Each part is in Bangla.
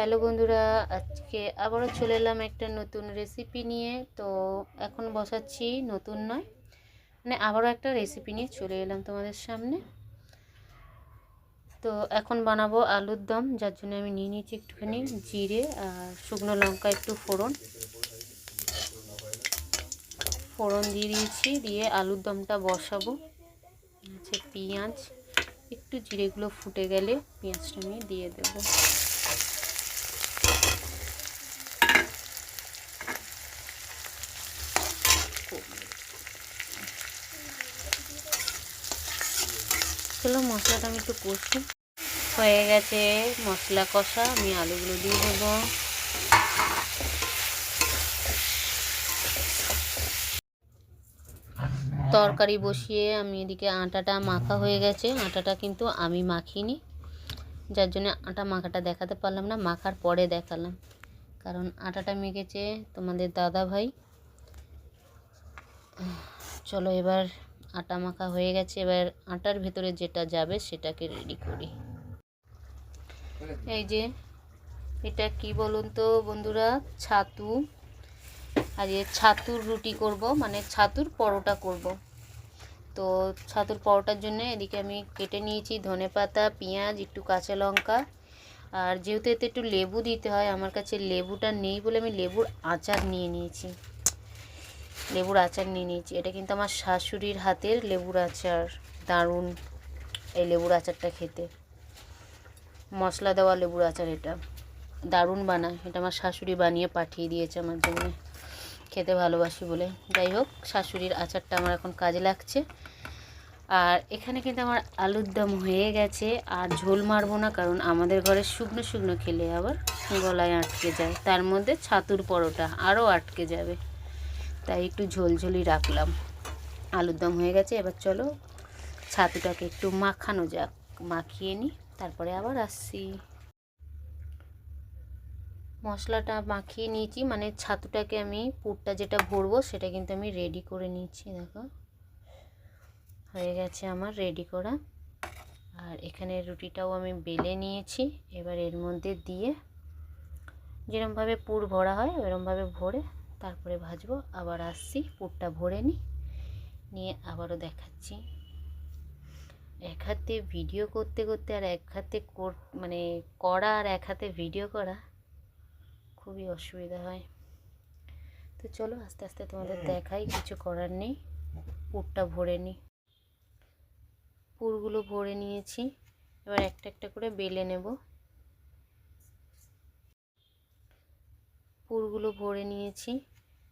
হ্যালো বন্ধুরা, আজকে আবারও চলে এলাম একটা নতুন রেসিপি নিয়ে। তো এখন বসাচ্ছি, নতুন নয় মানে আবারও একটা রেসিপি নিয়ে চলে এলাম তোমাদের সামনে। তো এখন বানাবো আলুর দম, যার জন্য আমি নিয়ে নিয়েছি একটুখানি জিরে আর শুকনো লঙ্কা একটু ফোড়ন। ফোড়ন দিয়ে দিয়েছি, দিয়ে আলুর দমটা বসাবো। আছে পেঁয়াজ, একটু জিরেগুলো ফুটে গেলে পেঁয়াজটা আমি দিয়ে দেবো। চলো মশলাটা আমি একটু কষি। হয়ে গেছে মশলা কষা, আমি আলুগুলো দিয়ে দেবো। তরকারি বসিয়ে আমি এদিকে আটাটা মাখা হয়ে গেছে। আটাটা কিন্তু আমি মাখিনি। যার জন্য আটা মাখাটা দেখাতে পারলাম না, মাখার পরে দেখালাম। কারণ আটাটা মেখেছে তোমাদের দাদা ভাই চলো এবার আটা মাখা হয়ে গেছে, এবার আটার ভেতরে যেটা যাবে সেটাকে রেডি করি। এই যে, এটা কি বলুন তো বন্ধুরা? ছাতু। আর এ ছাতুর রুটি করব মানে ছাতুর পরোটা করব। তো ছাতুর পরোটার জন্য এদিকে আমি কেটে নিয়েছি ধনে পাতা, পেঁয়াজ, একটু কাঁচা লঙ্কা। আর যেহেতু এতে একটু লেবু দিতে হয়, আমার কাছে লেবুটা নেই বলে আমি লেবুর আচার নিয়ে নিয়েছি। লেবুর আচার নিয়ে নিয়েছি। এটা কিন্তু আমার শাশুড়ির হাতের লেবুর আচার। দারুণ এই লেবুর আচারটা খেতে। মশলা দেওয়া লেবুর আচার এটা। দারুণ বানায়। এটা আমার শাশুড়ি বানিয়ে পাঠিয়ে দিয়েছে আমার জন্য। খেতে ভালোবাসি বলে। যাই হোক, শাশুড়ির আচারটা আমার এখন কাজে লাগছে। আর এখানে কিন্তু আমার আলুর দম হয়ে গেছে। আর ঝোল মারবো না, কারণ আমাদের ঘরে শুকনো শুকনো খেলে আবার গলায় আটকে যায়। তার মধ্যে ছাতুর পরোটা আরও আটকে যাবে। তাই একটু ঝোলঝোলি রাখলাম। আলুর দম হয়ে গেছে, এবার চলো ছাতুটাকে একটু মাখানো যাক। মাখিয়ে নিই তারপরে আবার আসছি। মশলাটা মাখিয়ে নিয়েছি মানে ছাতুটাকে আমি পুরটা যেটা ভরবো সেটা কিন্তু আমি রেডি করে নিয়েছি, দেখো। হয়ে গেছে আমার রেডি করা। আর এখানে রুটিটাও আমি বেলে নিয়েছি, এবার এর মধ্যে দিয়ে যেরমভাবে পুর ভরা হয় ওরমভাবে ভরে তারপরে ভাজবো আবার আসছি পুরটা ভরে নিই নিয়ে আবারও দেখাচ্ছি। এক হাতে ভিডিও করতে করতে আর এক হাতে কর মানে করা আর এক হাতে ভিডিও করা খুবই অসুবিধা হয়। তো চলো আস্তে আস্তে তোমাদের দেখাই কিছু করার নেই পুরটা ভরে নিই। পুরগুলো ভরে নিয়েছি এবার একটা একটা করে বেলে নেব। পুরগুলো ভরে নিয়েছি।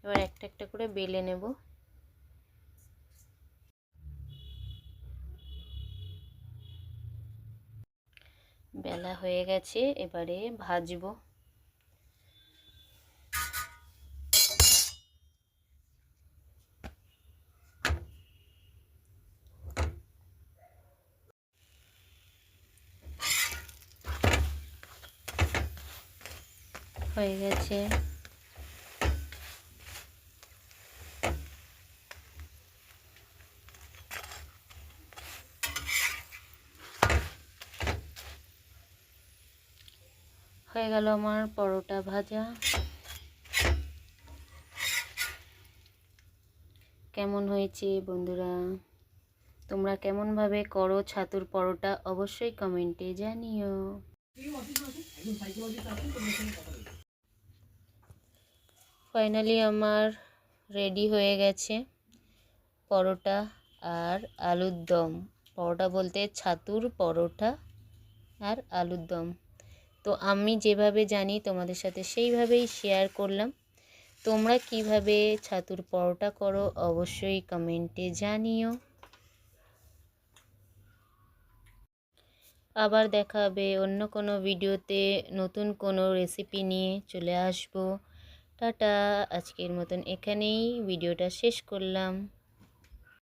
এবার একটা একটা করে বেলে নেব। বেলা হয়ে গেছে, এবারে ভাজবো। হয়ে গেছে। হয়ে গেল আমার পরোটা ভাজা। কেমন হয়েছে বন্ধুরা? তোমরা কেমনভাবে করো ছাতুর পরোটা অবশ্যই কমেন্টে জানিও। ফাইনালি আমার রেডি হয়ে গেছে পরোটা আর আলুর দম। পরোটা বলতে ছাতুর পরোটা আর আলুর দম। তো আমি যেভাবে জানি তোমাদের সাথে সেইভাবেই শেয়ার করলাম। তোমরা কীভাবে ছাতুর পরোটা করো অবশ্যই কমেন্টে জানিও। আবার দেখা হবে অন্য কোনো ভিডিওতে নতুন কোনো রেসিপি নিয়ে চলে আসব। টাটা, আজকের মতন এখানেই ভিডিওটা শেষ করলাম।